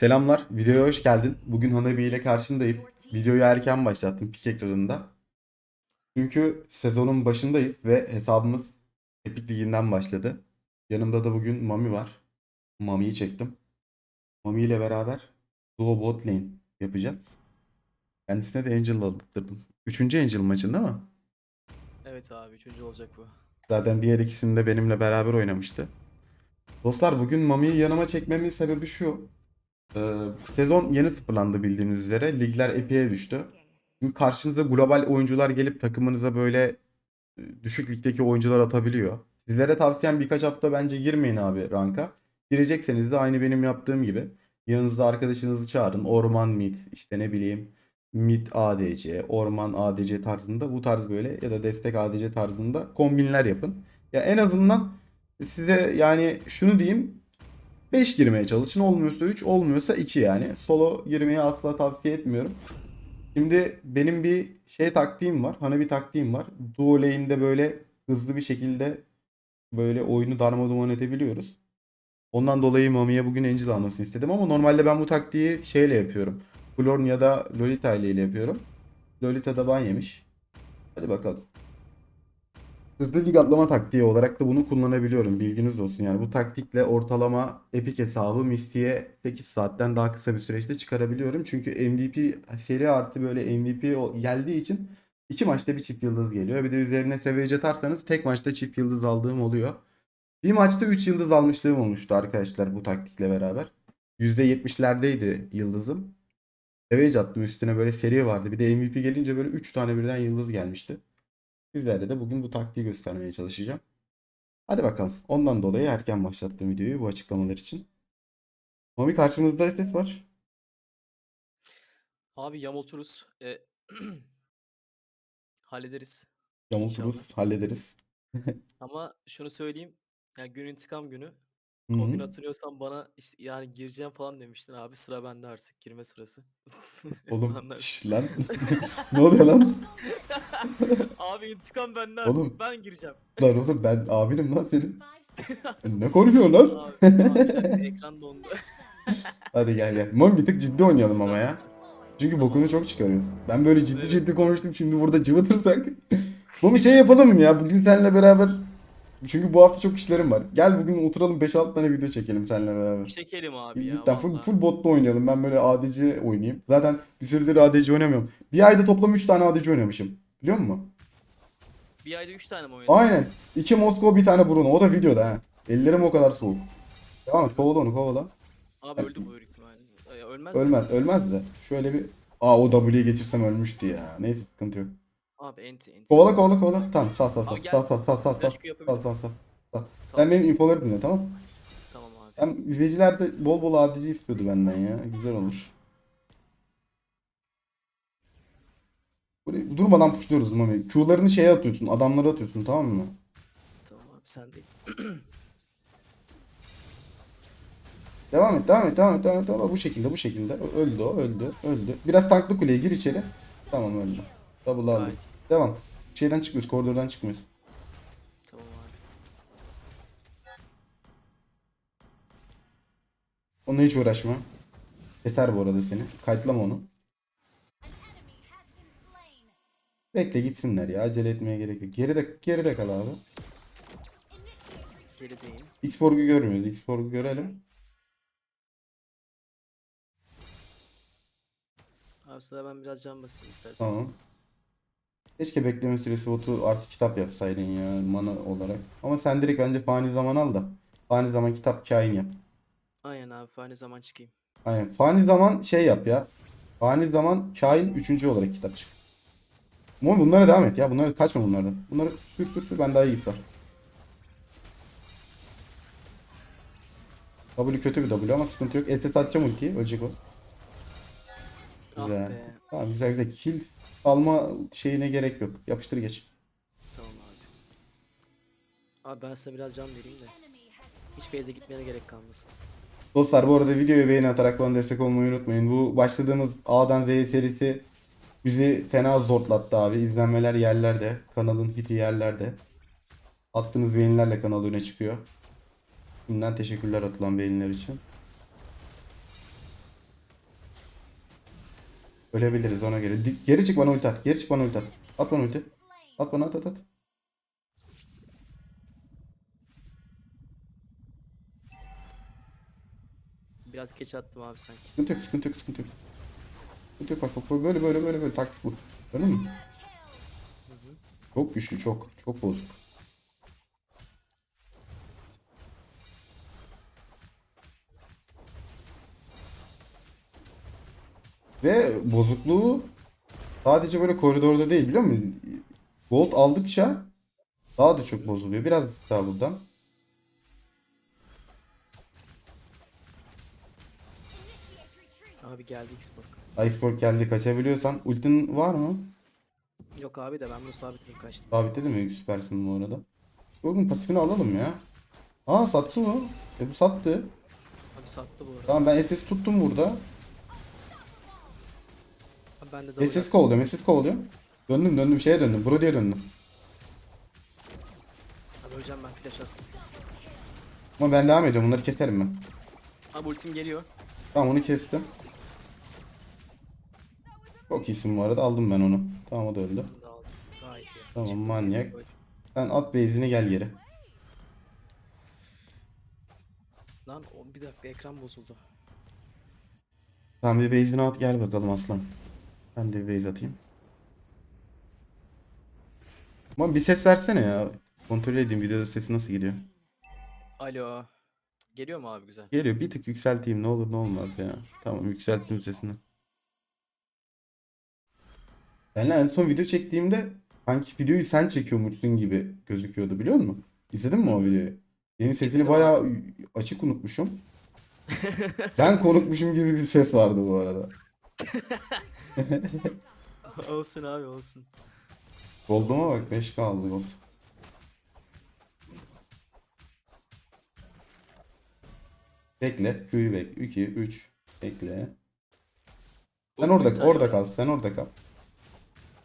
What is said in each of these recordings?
Selamlar, videoya hoş geldin. Bugün Hanabi ile karşındayım. Videoyu erken başlattım pik ekranında. Çünkü sezonun başındayız ve hesabımız Epic Ligi'nden başladı. Yanımda da bugün Mami var. Mami'yi çektim. Mami ile beraber Duo Bot Lane yapacağız. Kendisine de Angel aldırdım. Üçüncü Angel maçın değil mi? Evet abi üçüncü olacak bu. Zaten diğer ikisini de benimle beraber oynamıştı. Dostlar bugün Mami'yi yanıma çekmemin sebebi şu. Ee, sezon yeni sıfırlandı bildiğiniz üzere. Ligler epey'e düştü. Şimdi karşınıza global oyuncular gelip takımınıza böyle e, düşük ligdeki oyuncular atabiliyor. Sizlere tavsiyem birkaç hafta bence girmeyin abi ranka. Girecekseniz de aynı benim yaptığım gibi. Yanınıza arkadaşınızı çağırın. Orman mid, işte ne bileyim mid ADC, orman ADC tarzında bu tarz böyle ya da destek ADC tarzında kombinler yapın. Ya en azından size yani şunu diyeyim 5 girmeye çalışın. Olmuyorsa 3, olmuyorsa 2 yani. Solo girmeyi asla tavsiye etmiyorum. Şimdi benim bir şey taktiğim var. Hani bir taktiğim var. Duo lane'de böyle hızlı bir şekilde böyle oyunu darmadağın edebiliyoruz. Ondan dolayı Mami'ye bugün Angel almasını istedim ama normalde ben bu taktiği şeyle yapıyorum. Florn ya da Lolita ile yapıyorum. Lolita da ban yemiş. Hadi bakalım. Hızlı lig atlama taktiği olarak da bunu kullanabiliyorum. Bilginiz olsun. Yani bu taktikle ortalama Epic hesabı Misty'ye 8 saatten daha kısa bir süreçte çıkarabiliyorum. Çünkü MVP seri artı böyle MVP geldiği için iki maçta bir çift yıldız geliyor. Bir de üzerine seviye atarsanız tek maçta çift yıldız aldığım oluyor. Bir maçta 3 yıldız almışlığım olmuştu arkadaşlar bu taktikle beraber. %70'lerdeydi yıldızım. Savage attım üstüne böyle seri vardı. Bir de MVP gelince böyle 3 tane birden yıldız gelmişti. Sizlerle de bugün bu taktiği göstermeye çalışacağım. Hadi bakalım. Ondan dolayı erken başlattım videoyu bu açıklamalar için. Mami karşımızda ses var. Abi yamulturuz. E, hallederiz. Yamulturuz, İnşallah. hallederiz. Ama şunu söyleyeyim. Yani gün intikam günü. Hı O gün hı. hatırlıyorsan bana işte yani gireceğim falan demiştin abi sıra bende artık girme sırası. Oğlum şş, lan. ne oluyor lan? abi intikam bende artık Oğlum. ben gireceğim. Lan oğlum ben abinim lan senin. Sen Ne konuşuyorsun lan? Abi, abi ekran dondu. Hadi gel gel. Mami bir tık ciddi oynayalım ama ya. Çünkü Tamam. bokunu çok çıkarıyoruz. Ben böyle ciddi Evet. ciddi konuştum şimdi burada cıvıtırsak. Bu bir şey yapalım mı ya? Bugün seninle beraber çünkü bu hafta çok işlerim var. Gel bugün oturalım 5-6 tane video çekelim seninle beraber. Çekelim abi ya Cidden full, vallahi. full botta oynayalım. Ben böyle ADC oynayayım. Zaten bir süredir ADC oynamıyorum. Bir ayda toplam 3 tane ADC oynamışım. Biliyor musun? Bir ayda 3 tane mi oynadın? Aynen. 2 Moskova bir tane Bruno. O da videoda ha. Ellerim o kadar soğuk. Et. Kovala onu kovala. Abi öldü bu büyük ihtimalle. Ay, Ölmez de. Ölmez. Ölmez de. Şöyle bir... Aa o W'ye geçirsem ölmüştü ya. Neyse sıkıntı yok. Abi enti enti. Kovala kovala kovala. Tamam sal sal sal. Abi Q Sal yapabilirim. sal sal. Sal. Sağ Sen benim infoları dinle tamam Tamam abi. Hem izleyiciler de bol bol ADC istiyordu benden ya. Güzel olur. Burayı durmadan pushluyoruz Mami. Q'larını şeye atıyorsun. Adamlara atıyorsun tamam mı? Tamam abi sen değil. Devam et, devam et, devam et, devam et. Devam. Bu şekilde, bu şekilde. Ö- Öldü o, öldü, öldü. Biraz tanklı kuleye gir içeri. Tamam öldü. Double aldık. Gayet. Devam. Şeyden çıkmıyoruz, koridordan çıkmıyoruz. Tamam abi. Onunla hiç uğraşma. Keser bu arada seni. Kayıtlama onu. Bekle gitsinler ya. Acele etmeye gerek yok. Geride, geride kal abi. Gerideyim. X-Borg'u görmüyoruz. X-Borg'u görelim. Abi sıra ben biraz can basayım istersen. Tamam. Keşke bekleme süresi botu artık kitap yapsaydın ya mana olarak. Ama sen direkt bence fani zaman al da. Fani zaman kitap kain yap. Aynen abi fani zaman çıkayım. Aynen. Fani zaman şey yap ya. Fani zaman kain üçüncü olarak kitap çık. Ama bunlara devam et ya. Bunlara kaçma bunlardan. Bunları sür sür sür. Ben daha iyi var. W kötü bir W ama sıkıntı yok. Ete atacağım ultiyi. Ölecek o. Ah Güzel. be. Tamam güzel güzel. Kill alma şeyine gerek yok. Yapıştır geç. Tamam abi. Abi ben size biraz can vereyim de. Hiç base'e gitmeye gerek kalmasın. Dostlar bu arada videoya beğeni atarak bana destek olmayı unutmayın. Bu başladığımız A'dan Z'ye serisi bizi fena zorlattı abi. İzlenmeler yerlerde. Kanalın hiti yerlerde. Attığınız beğenilerle kanal öne çıkıyor. Şimdiden teşekkürler atılan beğeniler için. Ölebiliriz ona göre. Geri çık bana ulti at. Geri çık bana ulti at. At bana ulti. At bana at at at. Biraz geç attım abi sanki. Sıkıntı yok sıkıntı yok sıkıntı yok. Böyle böyle böyle böyle taktik bu. Gördün mü? Çok güçlü çok. Çok bozuk. Ve bozukluğu sadece böyle koridorda değil biliyor musun? Gold aldıkça daha da çok bozuluyor. Biraz daha buradan. Abi geldi Xbox. Iceberg geldi kaçabiliyorsan. Ultin var mı? Yok abi de ben bunu sabitledim kaçtım. Sabitledi mi? Süpersin bu arada. Yorgun pasifini alalım ya. Aa sattı mı? E bu sattı. Abi sattı bu arada. Tamam ben SS tuttum burada. Abi ben de double SS attım. kovalıyorum. SS kovalıyorum. Döndüm döndüm şeye döndüm. Brody'ye döndüm. Abi öleceğim ben flash attım. Ama ben devam ediyorum. Bunları keserim ben. Abi ultim geliyor. Tamam onu kestim. Çok iyisin bu arada. Aldım ben onu. Tamam o da öldü. Bunu da aldım. Gayet iyi. Tamam, Çıktı, manyak. böyle. Sen at base'ini gel geri. Lan o, bir dakika ekran bozuldu. Tamam bir base'ini at gel bakalım aslan. Ben de bir base atayım. Ama bir ses versene ya. Kontrol edeyim videoda sesi nasıl gidiyor. Alo. Geliyor mu abi güzel? Geliyor bir tık yükselteyim ne olur ne olmaz ya. Tamam yükselttim sesini. Ben en son video çektiğimde sanki videoyu sen çekiyormuşsun gibi gözüküyordu biliyor musun? İzledin mi o videoyu? Senin sesini bayağı açık unutmuşum. ben konukmuşum gibi bir ses vardı bu arada. olsun abi olsun. Gold'uma bak 5 kaldı gold. Bekle. Q'yu bekle. 2, 3. Bekle. Sen orada orada kal. Sen orada kal.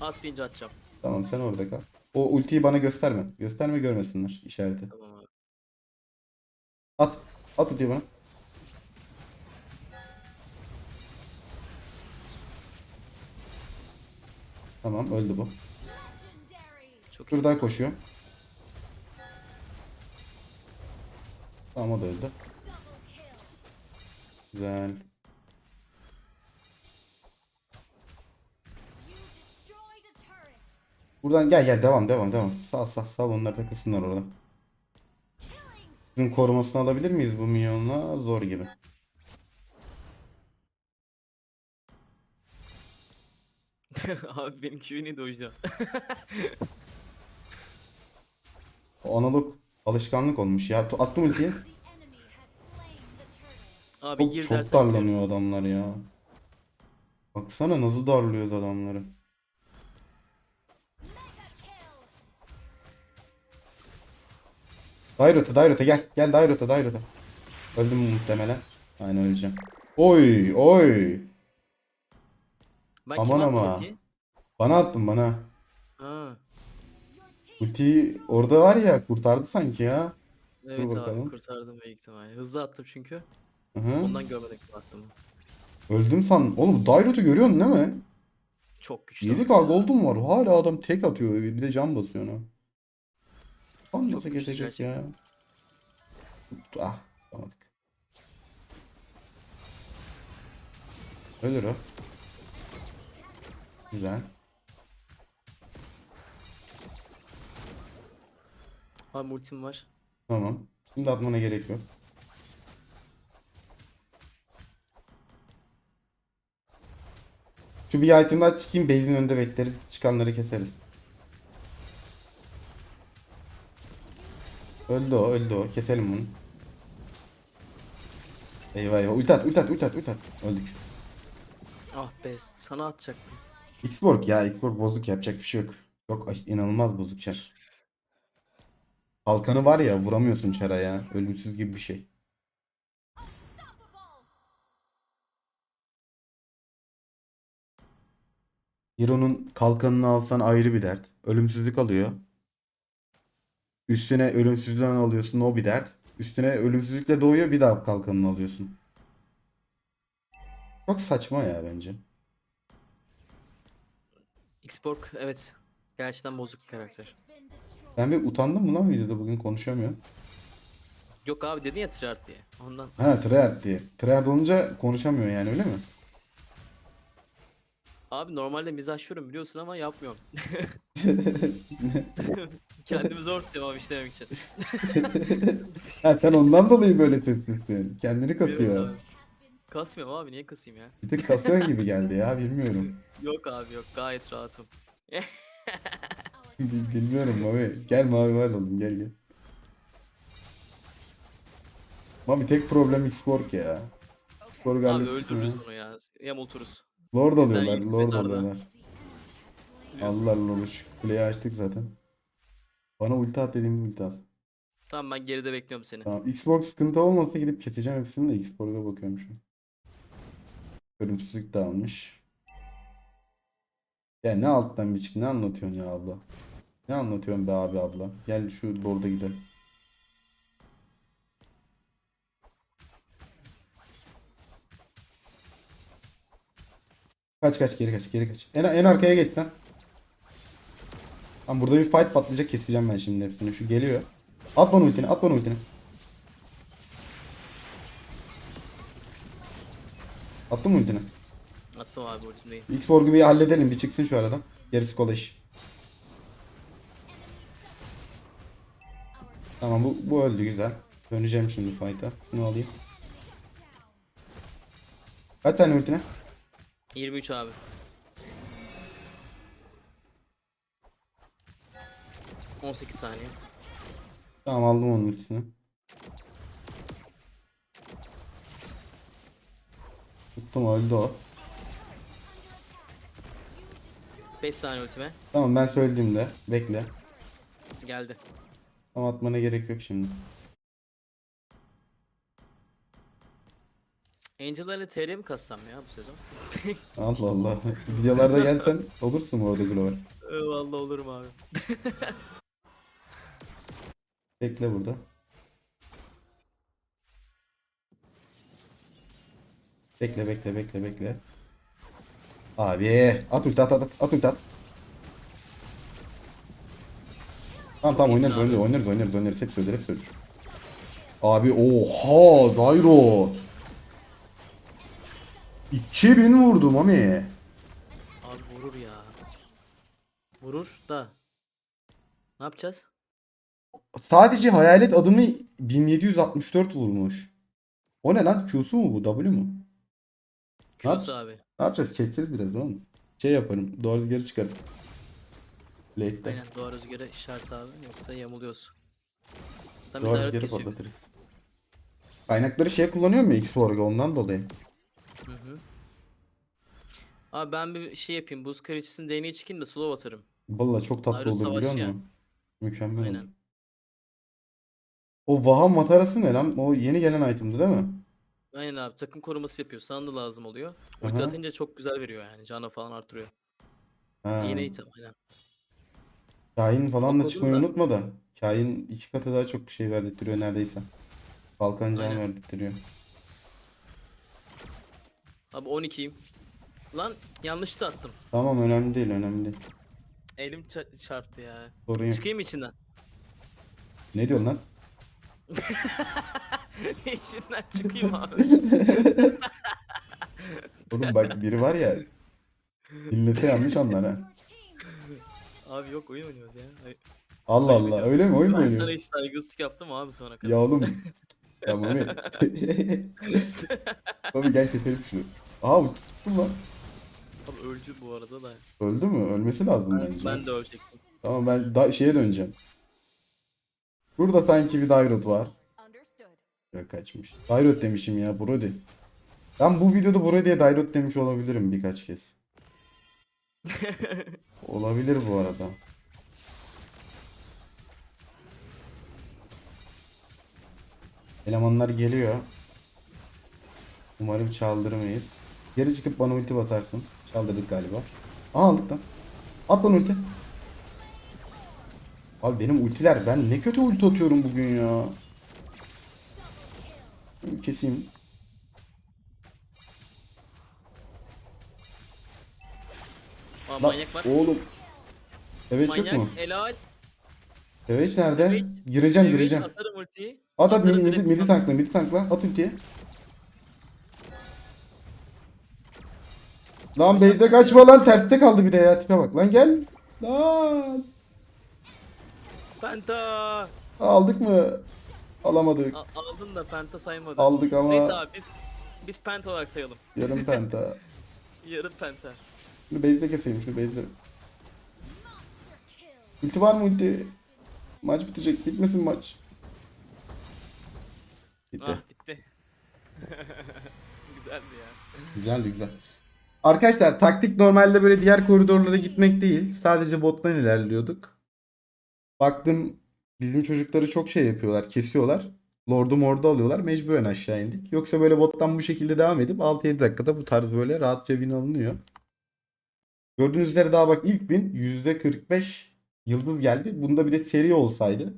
At deyince atacağım. Tamam sen orada kal. O ultiyi bana gösterme. Gösterme görmesinler işareti. Tamam abi. At. At ultiyi bana. Tamam öldü bu. Çok iyi. Şuradan koşuyor. Tamam o da öldü. Güzel. Buradan gel gel devam devam devam. Sal sal sal onlar takılsınlar orada. Bunun korumasını alabilir miyiz bu minyonla? Zor gibi. abi benim o yüzden. O analog alışkanlık olmuş ya. Attım ultiyi. Abi Çok, gir çok dersen darlanıyor adamlar ya. Baksana nasıl darlıyor adamları. Dairota, Dairota gel. Gel Dairota, Dairota. Öldüm muhtemelen. Aynen öleceğim. Oy, oy. Ben Aman ama. ultiyi? Bana attın bana. Ha. Ultiyi orada var ya kurtardı sanki ya. Evet bakalım. abi kurtardım büyük ihtimalle. Hızlı attım çünkü. Hı -hı. Ondan görmedim attım. Öldüm san. Oğlum Dairot'u görüyorsun değil mi? Çok güçlü. 7k abi ya. gold'um var. Hala adam tek atıyor. Bir de can basıyor ona. Çok nasıl geçecek ya? Ah, yapamadık. Ölür o. Güzel. Abi ultim var. Tamam. Şimdi atmana gerek yok. Şu bir item daha çıkayım. Base'in önünde bekleriz. Çıkanları keseriz. Öldü o, öldü o. Keselim bunu. Eyvah eyvah. Ulti at, ulti at, ulti at, ulti at. Öldük. Ah be sana atacaktım. Xborg ya, Xborg bozuk yapacak bir şey yok. Çok aş- inanılmaz bozuk çar. Kalkanı var ya vuramıyorsun çara ya. Ölümsüz gibi bir şey. Hero'nun kalkanını alsan ayrı bir dert. Ölümsüzlük alıyor. Üstüne ölümsüzlüğünü alıyorsun o bir dert. Üstüne ölümsüzlükle doğuyor bir daha kalkanını alıyorsun. Çok saçma ya bence. Xborg evet. Gerçekten bozuk bir karakter. Ben bir utandım mı lan videoda bugün konuşamıyorum. Yok abi dedin ya Triart diye. Ondan. Ha tryhard diye. Tryhard olunca konuşamıyor yani öyle mi? Abi normalde mizahşıyorum biliyorsun ama yapmıyorum. Kendimi zor tutuyorum abi işlemek için. Ha sen ondan dolayı böyle sessizsin. Kendini Evet kasıyor. abi. Kasmıyorum abi niye kasayım ya? Bir tık kasıyorsun gibi geldi ya bilmiyorum. Yok abi yok gayet rahatım. Bil- Bilmiyorum Mami. Gel Mavi var oğlum gel gel. Mami tek problem Xborg ya. Xborg Abi öldürürüz bunu ya. Yamulturuz. Lord Bizden alıyorlar, iyisi Lord mezarda. alıyorlar. Biliyorsun. Allah Lord'uş. Kuleyi açtık zaten. Bana ulti at dediğimde ulti at. Tamam ben geride bekliyorum seni. Tamam. Xborg sıkıntı olmasa gidip keseceğim hepsini de Xborg'a bakıyorum şu an. Görüntüsüzlük de almış. Ya ne alttan bir çık ne anlatıyorsun ya abla? Ne anlatıyorsun be abi abla? Gel şu Lord'a gidelim. Kaç kaç geri kaç geri kaç. En, en arkaya geç sen. Tamam burada bir fight patlayacak keseceğim ben şimdi hepsini. Şu geliyor. At bana ultini at bana ultini. Attın mı ultini? Attım abi ultimdeyi. X-Borg'u bir halledelim bir çıksın şu aradan. Gerisi kolay iş. Tamam bu, bu öldü güzel. Döneceğim şimdi fight'a. Şunu alayım. Kaç tane ultine? 23 abi. ...18 saniye. Tamam aldım onun ultisini. Tuttum öldü o. 5 saniye ultime. Tamam ben söylediğimde bekle. Geldi. Tam atmana gerek yok şimdi. Angel'larla TL mi kassam ya bu sezon? Allah Allah. Videolarda gelsen olursun bu arada Glover. Vallahi olurum abi. Bekle burada. Bekle bekle bekle bekle. Abi at ulti at at at, at ulti at. Tamam tamam abi. oynarız oynarız oynarız oynarız hep söyler hep söyler. Abi oha Dairot. 2000 vurdu Mami. Abi vurur ya. Vurur da. Ne yapacağız? Sadece hayalet adımı 1764 vurmuş. O ne lan? Q'su mu bu? W mu? Q'su abi. Ne yapacağız? Keseceğiz biraz oğlum. Şey yaparım. Doğru rüzgarı çıkarım. Late'de. Aynen doğa rüzgarı işaret abi yoksa yamuluyorsun. Sen bir Doğru rüzgarı patlatırız. Kaynakları şey kullanıyor mu X-Borg'a ondan dolayı. Hı hı. Abi ben bir şey yapayım. Buz kraliçesinin değneği çıkayım da slow atarım. Valla çok tatlı Ayrı olur biliyor musun? Mükemmel olur. O Vaha matarası ne lan? O yeni gelen item'dı değil mi? Aynen abi takım koruması yapıyor. Sana da lazım oluyor. Ulti Aha. atınca çok güzel veriyor yani. Canı falan artırıyor. Ha. Yine item aynen. Kain falan da çıkmayı da. unutma da. Kain iki katı daha çok şey verdirtiyor neredeyse. Kalkan can Aynen. verdirtiyor. Abi 12'yim. Lan yanlış da attım. Tamam önemli değil önemli değil. Elim ça- çarptı ya. Sorun yok. Çıkayım içinden? Ne diyorsun lan? içinden çıkayım abi. Oğlum bak biri var ya. Dinlese yanlış anlar ha. abi yok oyun oynuyoruz ya. Ay- Allah Allah öyle mi oyun mu Ben sana oynuyor? hiç saygısızlık yaptım abi sonra kadar. Ya oğlum. Ya Mami. Mami gel keselim şunu. Aha bu tuttum lan. Abi öldü bu arada da. Öldü mü? Ölmesi lazım Ben, bence. ben de ölecektim. Tamam ben da şeye döneceğim. Burada sanki bir Dairot var. Yok kaçmış. Dairot demişim ya Brody. Ben bu videoda Brody'ye Dairot demiş olabilirim birkaç kez. Olabilir bu arada. Elemanlar geliyor. Umarım çaldırmayız. Geri çıkıp bana ulti batarsın. Çaldırdık galiba. Aa aldık lan. At bana ulti. Abi benim ultiler ben ne kötü ulti atıyorum bugün ya. Keseyim. Aa, Lan, manyak var. Oğlum. Evet yok manyak mu? helal. Evet nerede? Savage, Gireceğim Savage, gireceğim. Atarım ultiyi. At at midi, midi, midi tankla midi tankla. At ultiye. Lan base'de kaçma lan terste kaldı bir de ya tipe bak lan gel. Lan. Penta. Aldık mı? Alamadık. A- aldın da penta saymadı. Aldık ama Neyse abi biz biz penta olarak sayalım. yarım penta. Yarım penta. Şunu base'de keseyim şunu base'de. Ulti var mı ulti? Maç bitecek. Bitmesin maç. Bitti. Ah bitti. Güzeldi ya. Güzeldi güzel. Arkadaşlar taktik normalde böyle diğer koridorlara gitmek değil. Sadece bottan ilerliyorduk. Baktım bizim çocukları çok şey yapıyorlar. Kesiyorlar. Lord'u mordu alıyorlar. Mecburen aşağı indik. Yoksa böyle bottan bu şekilde devam edip 6-7 dakikada bu tarz böyle rahatça win alınıyor. Gördüğünüz üzere daha bak ilk win %45 yıldız geldi. Bunda bir de seri olsaydı.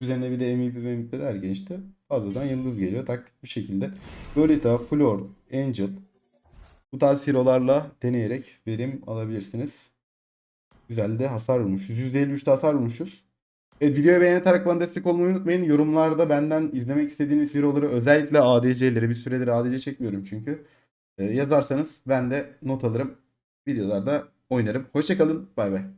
Üzerine bir de MVP ve MVP derken işte fazladan yıldız geliyor. Taktik bu şekilde. Lolita, Flor, Angel bu tarz hero'larla deneyerek verim alabilirsiniz. Güzel de hasar vurmuşuz. %53'te hasar vurmuşuz. Evet, videoyu beğenerek bana destek olmayı unutmayın. Yorumlarda benden izlemek istediğiniz hero'ları özellikle ADC'leri bir süredir ADC çekmiyorum çünkü. Ee, yazarsanız ben de not alırım. Videolarda oynarım. Hoşçakalın. Bay bay.